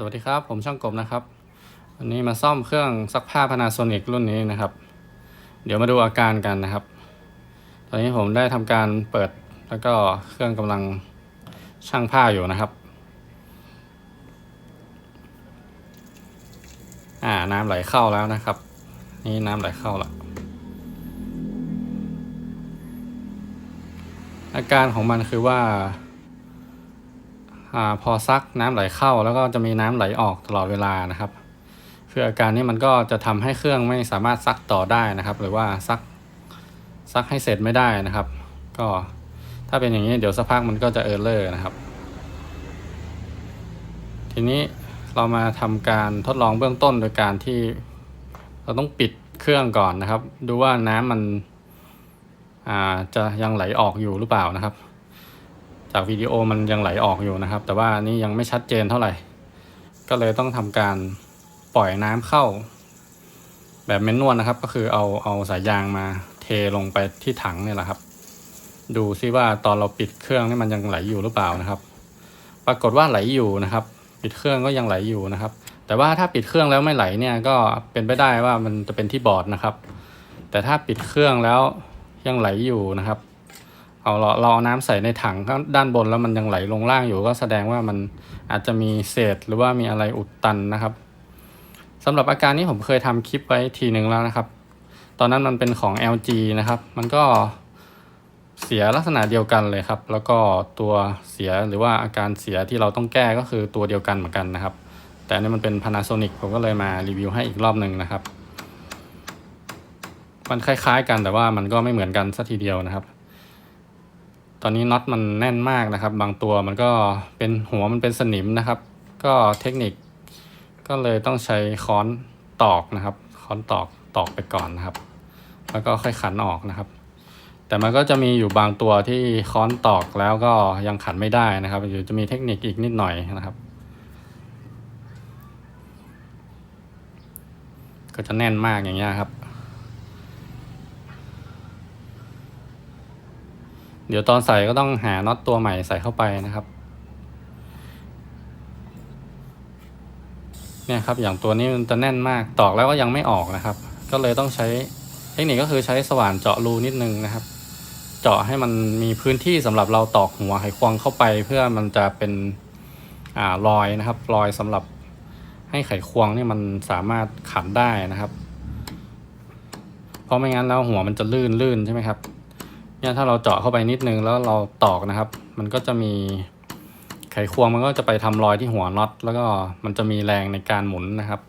สวัสดีครับ ผมช่างกบนะครับ วันนี้มาซ่อมเครื่องซักผ้า Panasonic รุ่นนี้นะครับ เดี๋ยวมาดูอาการกันนะครับ ตอนนี้ผมได้ทำการเปิดแล้วก็เครื่องกำลังช่างผ้าอยู่นะครับ อ่าน้ำไหลเข้าแล้วนะครับ นี่น้ำไหลเข้าแล้วอาการของมันคือว่า อพอซักน้ำไหลเข้าแล้วก็จะมีน้ำไหลออกตลอดเวลานะครับ คืออาการนี้มันก็จะทำให้เครื่องไม่สามารถซักต่อได้นะครับ หรือว่าซักซักให้เสร็จไม่ได้นะครับ ก็ถ้าเป็นอย่างนี้เดี๋ยวสักพักมันก็จะเออร์เลอร์นะครับ ทีนี้เรามาทำการทดลองเบื้องต้นโดยการที่เราต้องปิดเครื่องก่อนนะครับ ดูว่าน้ำมันจะยังไหลออกอยู่หรือเปล่านะครับ จากวิดีโอมันยังไหลออกอยู่นะครับ แต่ว่านี่ยังไม่ชัดเจนเท่าไหร่ ก็เลยต้องทำการปล่อยน้ำเข้า แบบเม้นนวลนะครับ ก็คือเอาเอาสายยางมาเทลงไปที่ถังนี่แหละครับ ดูซิว่าตอนเราปิดเครื่องนี่มันยังไหลอยู่หรือเปล่านะครับ ปรากฏว่าไหลอยู่นะครับ ปิดเครื่องก็ยังไหลอยู่นะครับ แต่ว่าถ้าปิดเครื่องแล้วไม่ไหลเนี่ยก็เป็นไปได้ว่ามันจะเป็นที่บอร์ดนะครับ แต่ถ้าปิดเครื่องแล้วยังไหลอยู่นะครับ เอาเราเราเอาน้ำใส่ในถังข้างด้านบนแล้วมันยังไหลลงล่างอยู่ก็แสดงว่ามันอาจจะมีเศษหรือว่ามีอะไรอุดตันนะครับสำหรับอาการนี้ผมเคยทำคลิปไว้ทีหนึ่งแล้วนะครับ ตอนนั้นมันเป็นของ LG นะครับ มันก็เสียลักษณะเดียวกันเลยครับ แล้วก็ตัวเสียหรือว่าอาการเสียที่เราต้องแก้ก็คือตัวเดียวกันเหมือนกันนะครับ แต่อันนี่มันเป็น Panasonic ผมก็เลยมารีวิวให้อีกรอบหนึ่งนะครับ มันคล้ายๆกันแต่ว่ามันก็ไม่เหมือนกันสัทีเดียวนะครับ อนนี้น็อตมันแน่นมากนะครับ บางตัวมันก็เป็นหัวมันเป็นสนิมนะครับ ก็เทคนิค ก็เลยต้องใช้ค้อนตอกนะครับ ค้อนตอกตอกไปก่อนนะครับ แล้วก็ค่อยขันออกนะครับ แต่มันก็จะมีอยู่บางตัวที่ค้อนตอกแล้วก็ยังขันไม่ได้นะครับอยู่จะมีเทคนิคอีกนิดหน่อยนะครับ ก็จะแน่นมากอย่างเงี้ยครับ เดี๋ยวตอนใส่ก็ต้องหาน็อตตัวใหม่ใส่เข้าไปนะครับ เนี่ยครับอย่างตัวนี้มันจะแน่นมากตอกแล้วก็ยังไม่ออกนะครับ ก็เลยต้องใช้เทคนิคก็คือใช้สว่านเจาะรูนิดนึงนะครับ เจาะให้มันมีพื้นที่สำหรับเราตอกหัวไขควงเข้าไป เพื่อมันจะเป็นอ่ารอยนะครับรอยสำหรับให้ไขควงนี่มันสามารถขันได้นะครับ เพราะไม่งั้นแล้วหัวมันจะลื่นลื่นใช่ไหมครับ เนี่ยถ้าเราเจาะเข้าไปนิดนึงแล้วเราตอกนะครับ มันก็จะมีไขควงมันก็จะไปทำรอยที่หัวน็อต แล้วก็มันจะมีแรงในการหมุนนะครับ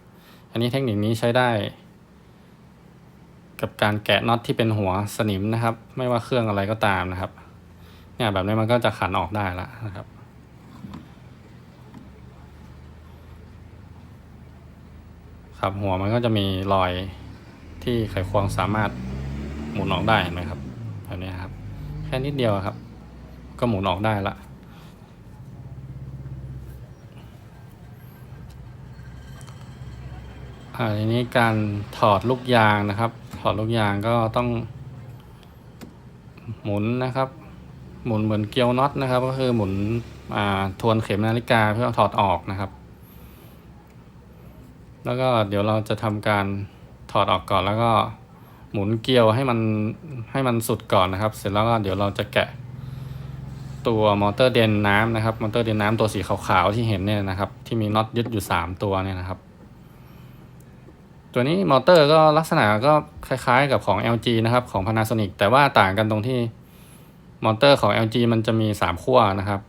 อันนี้เทคนิคนี้ใช้ได้ กับการแกะน็อตที่เป็นหัวสนิมนะครับ ไม่ว่าเครื่องอะไรก็ตามนะครับ เนี่ยแบบนี้มันก็จะขันออกได้แล้วนะครับครับหัวมันก็จะมีรอยที่ไขควงสามารถหมุนออกได้นไหมครับแบบนี้ครับ แค่นิดเดียวครับ ก็หมุนออกได้ละอ่าทีนี้การถอดลูกยางนะครับ ถอดลูกยางก็ต้อง หมุนนะครับ หมุนเหมือนเกลียวน็อตนะครับ ก็คือหมุนอ่าทวนเข็มนาฬิกาเพื่อถอดออกนะครับ แล้วก็เดี๋ยวเราจะทำการถอดออกก่อนแล้วก็ หมุนเกลียวให้มันให้มันสุดก่อนนะครับ เสร็จแล้วก็เดี๋ยวเราจะแกะ ตัวมอเตอร์เดนน้ำนะครับ มอเตอร์เดนน้ำตัวสีขาวๆที่เห็นเนี่ยนะครับ ที่มีน็อตยึดอยู่สามตัวเนี่ยนะครับ ตัวนี้มอเตอร์ก็ลักษณะก็คล้ายๆกับของ LG นะครับของ Panasonic แต่ว่าต่างกันตรงที่มอเตอร์ของ LG มันจะมีสามขั้วนะครับ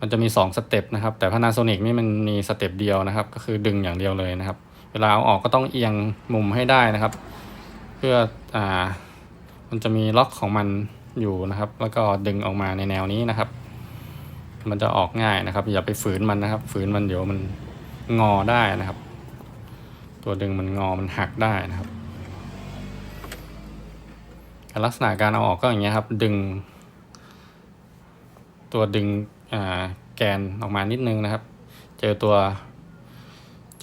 มันจะมีสองสเต็ปนะครับ แต่ Panasonic นี่มันมีสเต็ปเดียวนะครับ ก็คือดึงอย่างเดียวเลยนะครับ เวลาเอาออกก็ต้องเอียงมุมให้ได้นะครับ พื่ออ่ามันจะมีล็อกของมันอยู่นะครับ แล้วก็ดึงออกมาในแนวนี้นะครับ มันจะออกง่ายนะครับ อย่าไปฝืนมันนะครับ ฝืนมันเดี๋ยวมันงอได้นะครับ ตัวดึงมันงอมันหักได้นะครับ ลักษณะการเอาออกก็อย่างเงี้ยครับ ดึง ตัวดึงอ่าแกนออกมานิดนึงนะครับ เจอตัว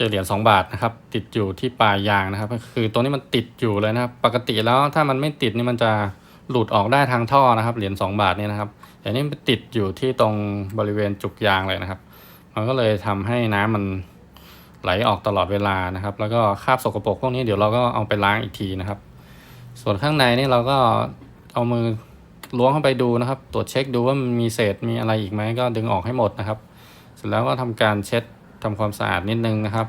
อเหรียญสองบาทนะครับ ติดอยู่ที่ปลายยางนะครับ ก็คือตัวนี้มันติดอยู่เลยนะครับ ปกติแล้วถ้ามันไม่ติดนี่มันจะหลุดออกได้ทางท่อนะครับ เหรียญสองบาทนี่นะครับแต่นี่มันติดอยู่ที่ตรงบริเวณจุกยางเลยนะครับ มันก็เลยทำให้น้ำมันไหลออกตลอดเวลานะครับ แล้วก็คราบสกปรกพวกนี้เดี๋ยวเราก็เอาไปล้างอีกทีนะครับ ส่วนข้างในนี่เราก็เอามือล้วงเข้าไปดูนะครับ ตรวจเช็คดูว่ามันมีเศษมีอะไรอีกไหมก็ดึงออกให้หมดนะครับ เสร็จแล้วก็ทำการเช็ด ทำความสะอาดนิดนึงนะครับ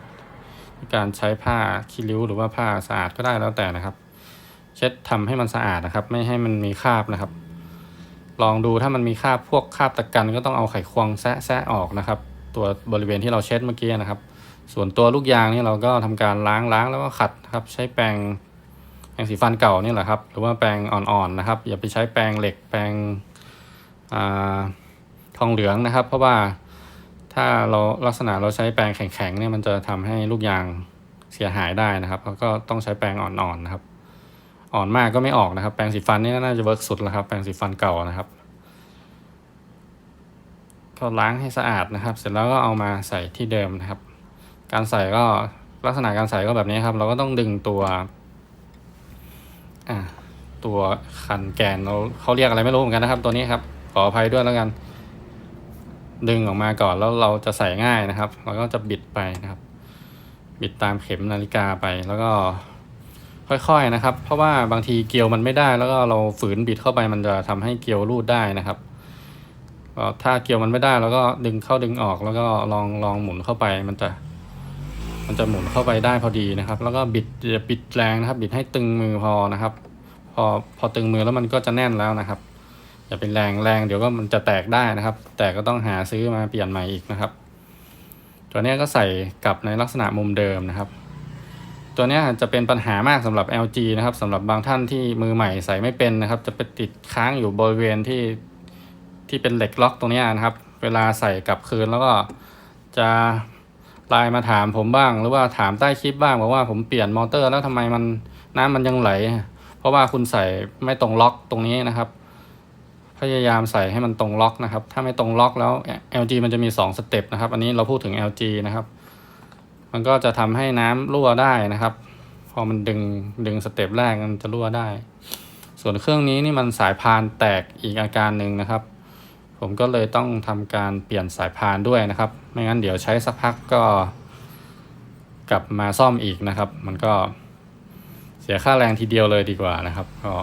การใช้ผ้าคีริ้วหรือว่าผ้าสะอาดก็ได้แล้วแต่นะครับ เช็ดทำให้มันสะอาดนะครับ ไม่ให้มันมีคราบนะครับ ลองดูถ้ามันมีคราบพวกคราบตะกันก็ต้องเอาไขควงแซะแซะออกนะครับ ตัวบริเวณที่เราเช็ดเมื่อกี้นะครับ ส่วนตัวลูกยางนี่เราก็ทำการล้างล้างแล้วก็ขัดครับใช้แปรงแปรงสีฟันเก่านี่แหละครับ หรือว่าแปรงอ่อนๆนะครับ อย่าไปใช้แปรงเหล็กแปรงทองเหลืองนะครับ เพราะว่า ถ้าเราลักษณะเราใช้แปรงแข็งๆเนี่ยมันจะทำให้ลูกยางเสียหายได้นะครับ แล้วก็ต้องใช้แปรงอ่อนๆนะครับ อ่อนมากก็ไม่ออกนะครับ แปรงสีฟันนี่น่าจะเวิร์กสุดแล้วครับ แปรงสีฟันเก่านะครับ ก็ล้างให้สะอาดนะครับ เสร็จแล้วก็เอามาใส่ที่เดิมนะครับ การใส่ก็ลักษณะการใส่ก็แบบนี้ครับ เราก็ต้องดึงตัวอ่าตัวคันแกนเราเขาเรียกอะไรไม่รู้เหมือนกันนะครับ ตัวนี้ครับขออภัยด้วยแล้วกัน ดึงออกมาก่อนแล้วเราจะใส่ง่ายนะครับเราก็จะบิดไปนะครับ บิดตามเข็มนาฬิกาไปแล้วก็ค่อยๆนะครับ เพราะว่าบางทีเกลียวมันไม่ได้ แล้วก็เราฝืนบิดเข้าไปมันจะทำให้เกลียวรูดได้นะครับก็ถ้าเกลียวมันไม่ได้เราก็ดึงเข้าดึงออกแล้วก็ลองลองหมุนเข้าไปมันจะ มันจะหมุนเข้าไปได้พอดีนะครับ แล้วก็บิดบิดแรงนะครับ บิดให้ตึงมือพอนะครับ พอพอตึงมือแล้วมันก็จะแน่นแล้วนะครับ อย่าเป็นแรงแรงเดี๋ยวก็มันจะแตกได้นะครับ แต่ก็ต้องหาซื้อมาเปลี่ยนใหม่อีกนะครับ ตัวนี้ก็ใส่กลับในลักษณะมุมเดิมนะครับ ตัวนี้จะเป็นปัญหามากสำหรับ LG นะครับสำหรับบางท่านที่มือใหม่ใส่ไม่เป็นนะครับ จะไปติดค้างอยู่บริเวณที่ที่เป็นเหล็กล็อกตรงนี้นะครับ เวลาใส่กลับคืนแล้วก็จะไลน์มาถามผมบ้าง หรือว่าถามใต้คลิปบ้างบอกว่าผมเปลี่ยนมอเตอร์แล้วทำไมมันน้ำมันยังไหล เพราะว่าคุณใส่ไม่ตรงล็อกตรงนี้นะครับ ยายามใส่ให้มันตรงล็อกนะครับ ถ้าไม่ตรงล็อกแล้ว LG มันจะมี 2 สเต็ปนะครับ อันนี้เราพูดถึง LG นะครับ มันก็จะทำให้น้ำรั่วได้นะครับ พอมันดึงดึงสเต็ปแรกมันจะรั่วได้ ส่วนเครื่องนี้นี่มันสายพานแตกอีกอาการหนึ่งนะครับ ผมก็เลยต้องทำการเปลี่ยนสายพานด้วยนะครับ ไม่งั้นเดี๋ยวใช้สักพักก็ กลับมาซ่อมอีกนะครับ มันก็เสียค่าแรงทีเดียวเลยดีกว่านะครับก็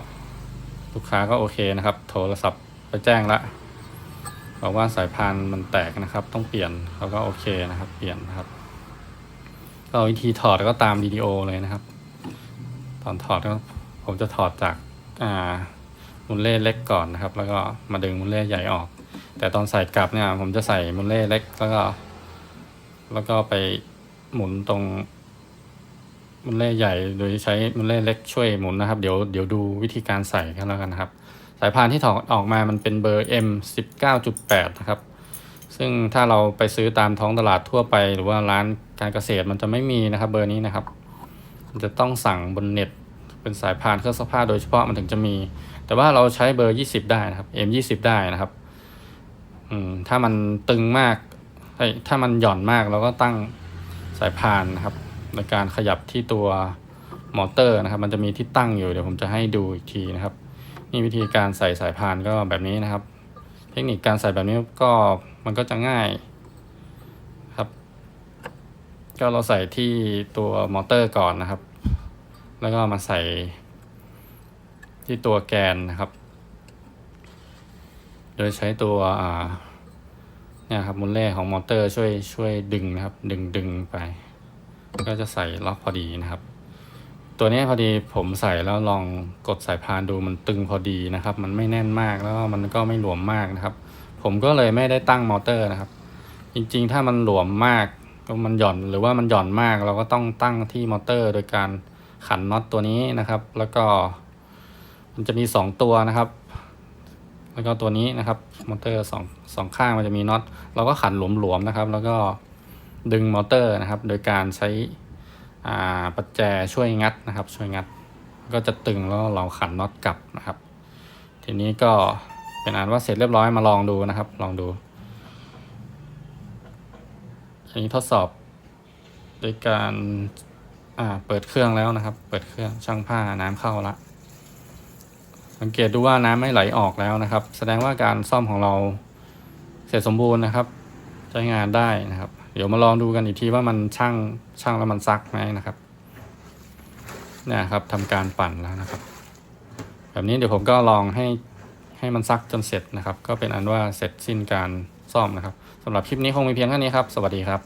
ลูกค้าก็โอเคนะครับ โทรศัพท์ ไปแจ้งละบอกว่าสายพานมันแตกนะครับ ต้องเปลี่ยนเขาก็โอเคนะครับ เปลี่ยนนะครับก็วิธีถอดก็ตามวิดีโอเลยนะครับ ตอนถอดก็ผมจะถอดจากอ่ามุนเล่เล็กก่อนนะครับ แล้วก็มาดึงมุนเล่ใหญ่ออก แต่ตอนใส่กลับเนี่ย ผมจะใส่มุนเล่เล็กแล้วก็ แล้วก็ไปหมุนตรงมุนเล่ใหญ่โดยใช้มุนเล่เล็กช่วยหมุนนะครับ เดี๋ยวเดี๋ยวดูวิธีการใส่กันแล้วกันนะครับ สายพานที่ถอดออกมามันเป็นเบอร์ M 19.8 นะครับ ซึ่งถ้าเราไปซื้อตามท้องตลาดทั่วไป หรือว่าร้านการเกษตรมันจะไม่มีนะครับเบอร์นี้นะครับ มันจะต้องสั่งบนเน็ต เป็นสายพานเครื่องซักผ้าโดยเฉพาะมันถึงจะมี แต่ว่าเราใช้เบอร์ 20 ได้นะครับ M 20ได้นะครับถ้ามันตึงมาก ถ้ามันหย่อนมากเราก็ตั้งสายพานนะครับ ในการขยับที่ตัวมอเตอร์นะครับ มันจะมีที่ตั้งอยู่เดี๋ยวผมจะให้ดูอีกทีนะครับ นี่วิธีการใส่สายพานก็แบบนี้นะครับ เทคนิคการใส่แบบนี้ก็มันก็จะง่ายครับ ก็เราใส่ที่ตัวมอเตอร์ก่อนนะครับ แล้วก็มาใส่ที่ตัวแกนนะครับ โดยใช้ตัวอ่าเนี่ยครับมุนเล่ของมอเตอร์ช่วยช่วยดึงนะครับ ดึงดึงไป ก็จะใส่ล็อกพอดีนะครับ ตัวนี้พอดีผมใส่แล้วลองกดสายพานดูมันตึงพอดีนะครับ มันไม่แน่นมากแล้วมันก็ไม่หลวมมากนะครับ ผมก็เลยไม่ได้ตั้งมอเตอร์นะครับ จริงๆ ถ้ามันหลวมมากก็มันหย่อนหรือว่ามันหย่อนมาก เราก็ต้องตั้งที่มอเตอร์ โดยการขันน็อตตัวนี้นะครับ แล้วก็ มันจะมีสองตัวนะครับ แล้วก็ตัวนี้นะครับมอเตอร์สองสองข้างมันจะมีน็อตเราก็ขันหลวมๆนะครับ แล้วก็ดึงมอเตอร์นะครับ โดยการใช้ ปัจแจช่วยงัดนะครับ ช่วยงัด ก็จะตึงแล้วเราขันน็อตกลับนะครับ ทีนี้ก็เป็นอันว่าเสร็จเรียบร้อยมาลองดูนะครับ ลองดูอันนี้ทดสอบโดยการเปิดเครื่องแล้วนะครับ เปิดเครื่องช่างผ้าน้ำเข้าละสังเกตดูว่าน้ำไม่ไหลออกแล้วนะครับ แสดงว่าการซ่อมของเราเสร็จสมบูรณ์นะครับ ใช้งานได้นะครับ เดี๋ยวมาลองดูกันอีกทีว่ามันช่างช่างแล้วมันซักไหมนะครับเนี่ยครับทำการปั่นแล้วนะครับ แบบนี้เดี๋ยวผมก็ลองให้ให้มันซักจนเสร็จนะครับ ก็เป็นอันว่าเสร็จสิ้นการซ่อมนะครับสำหรับคลิปนี้คงมีเพียงเท่านี้ครับ สวัสดีครับ